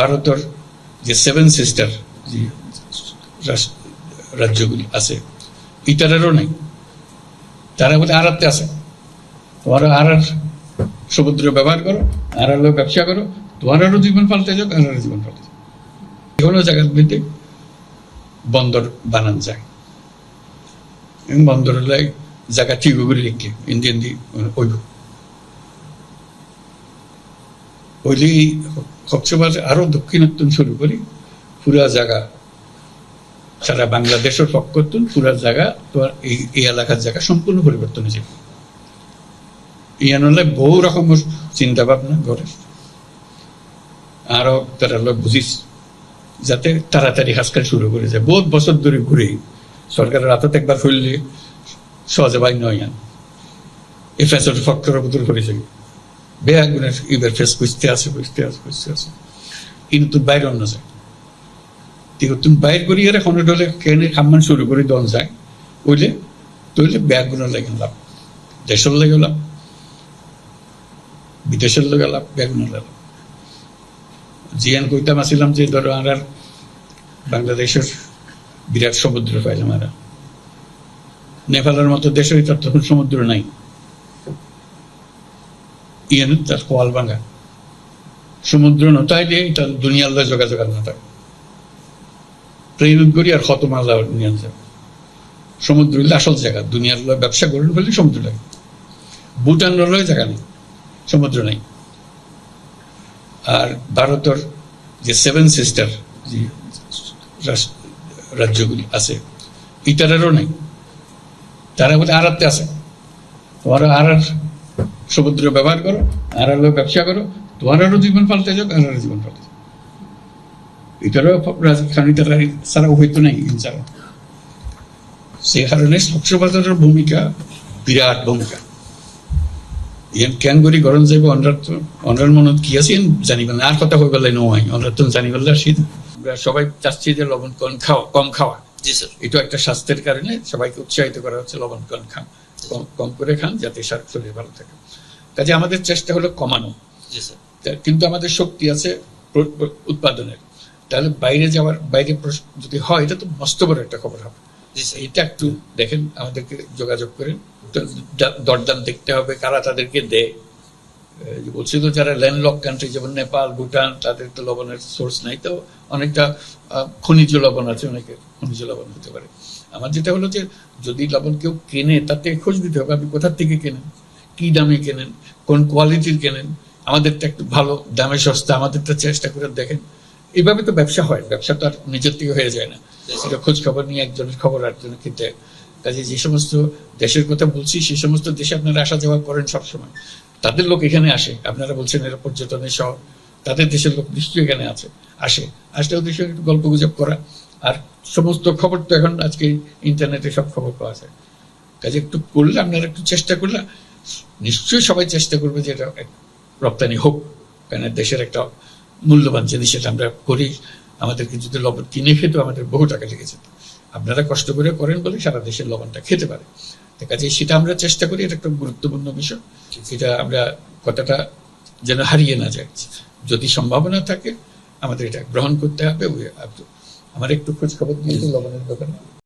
ভারতের যে seven sister যে রাজ্যগুলি আছে ইটারেরও নেই। তারা বলে আড়াতে আছে। তোমার আর সমুদ্র ব্যবহার করো আলো ব্যবসা করো, তোমারও জীবন পাল্টে যাক আর জীবন পাল্টে যাক। কোনো জায়গার মধ্যে বন্দর বানান যায়। এবং বন্দর হলে জায়গা ঠিক করে লিখে ইন্ডিয়ান দি ওইব ওইলে আরও দক্ষিণাত্তন শুরু করি, পুরা জায়গা, সারা বাংলাদেশের পক্ষতুন পুরা জায়গা, তোমার এই এই এলাকার জায়গা সম্পূর্ণ পরিবর্তন হয়েছে। ইয়ান হলে বহু রকমের চিন্তা ভাবনা করে আরও তারা লোক বুঝিস, যাতে তাড়াতাড়ি হাসকাল শুরু করে যায়। বহুত বছর ধরে ঘুরে, সরকারের হাতত একবার ফেললে সহজে বাই নয় আন এই ফেসের ফক্টর বদল গুণের এবার ফেস খুঁজতে আছে খুঁজতে আছে খুঁজতে আছে কিন্তু বাইরে অন্য যায়। ঠিক তুমি বাইর করি এর এখন ডলে কেনে খাম্মান শুরু করে দন যায়। ওইলে তৈলে ব্যাগ গুণ লাগে লাভ। দেশের লাগে লাভ। বিদেশের লগে লাভ ব্যাগ গুণ লাভ। জিয়ান কইতাম আসিলাম যে, ধরো আর বাংলাদেশের বিরাট সমুদ্র পাইলাম আর নেপালের মতো দেশে তখন সমুদ্র নাই। ইয়ান, তার কোয়াল ভাঙা। সমুদ্র নতাইলে এটা দুনিয়ার লয় যোগাযোগ না থাকে। ট্রেন করি আর কত মালা নিয়ে যাবে। সমুদ্র আসল জায়গা, দুনিয়ার ব্যবসা করেন ফেলে সমুদ্র লাগে ভুটান লয় জায়গা নেই, সমুদ্র নেই। আর ভারতের যে সেভেন সিস্টার, যে রাজ্যগুলি আছে ইটারেরও নেই। তারা বলে আড়াতে আছে। তোমার আর সমুদ্র ব্যবহার করো আর আলো ব্যবসা করো তোমারও জীবন পাল্টে যাক আর জীবন পাল্টে যাক এটারও রাজধানী তারা ছাড়া হইতো নাই ছাড়া সে কারণে কক্সবাজারের ভূমিকা বিরাট ভূমিকা। ইয়ান কেন করি গরম যাইব অনরার অনরার মনত কি আছে ইয়ান জানিবেন না আর কথা হয়ে পেলাই নয় অনরার তো জানিবেন না। শীত আমরা সবাই চাচ্ছি যে লবণ কম খাওয়া কম খাওয়া। জি স্যার। এটা একটা স্বাস্থ্যের কারণে সবাইকে উৎসাহিত করা হচ্ছে লবণ কম খান কম কম করে খান যাতে শরীর ভালো থাকে। কাজে আমাদের চেষ্টা হলো কমানো। কিন্তু আমাদের শক্তি আছে উৎপাদনের। তাহলে বাইরে যাওয়ার বাইরে যদি হয় এটা তো মস্ত বড় একটা খবর হবে। এটা একটু দেখেন আমাদেরকে যোগাযোগ করেন। দরদাম দেখতে হবে কারা তাদেরকে দেয়। বলছি তো যারা ল্যান্ডলক কান্ট্রি যেমন নেপাল, ভুটান, তাদের তো লবণের সোর্স নাই, তো অনেকটা খনিজ লবণ আছে, অনেকের খনিজ লবণ হতে পারে। আমার যেটা হলো যে, যদি লবণ কেউ কেনে, তাতে খোঁজ দিতে হবে, আপনি কোথার থেকে কেনেন? কি দামে কেনেন? কোন কোয়ালিটির কেনেন? আমাদেরটা একটু ভালো, দামে সস্তা, আমাদেরটা চেষ্টা করে দেখেন। এভাবে তো ব্যবসা হয়, ব্যবসা তো আর নিজের থেকে হয়ে যায় না। সেটা খোঁজ খবর নিয়ে একজনের খবর আরেকজনের খেতে কাজে যে সমস্ত দেশের কথা বলছি সেই সমস্ত দেশে আপনারা আসা যাওয়া করেন সবসময়। তাদের লোক এখানে আসে। আপনারা বলছেন এরা পর্যটনের শহর। তাদের দেশের লোক নিশ্চয়ই এখানে আছে, আসে। আসলে ওদের সঙ্গে একটু গল্প গুজব করা। আর সমস্ত খবর তো এখন আজকে ইন্টারনেটে সব খবর পাওয়া যায়। কাজে একটু করলে আপনারা একটু চেষ্টা করলে নিশ্চয়ই সবাই চেষ্টা করবে যে এটা রপ্তানি হোক। কেন দেশের একটা মূল্যবান জিনিস এটা আমরা করি। আমাদেরকে যদি লবণ কিনে খেতে আমাদের বহু টাকা লেগেছে আপনারা কষ্ট করে করেন বলে সারা দেশের লবণটা খেতে পারে। কাজে সেটা আমরা চেষ্টা করি এটা একটা গুরুত্বপূর্ণ বিষয়। সেটা আমরা কথাটা যেন হারিয়ে না যায়। যদি সম্ভাবনা থাকে আমাদের এটা গ্রহণ করতে হবে। আমার একটু খোঁজ খবর দিয়েছি লবণের দোকানে।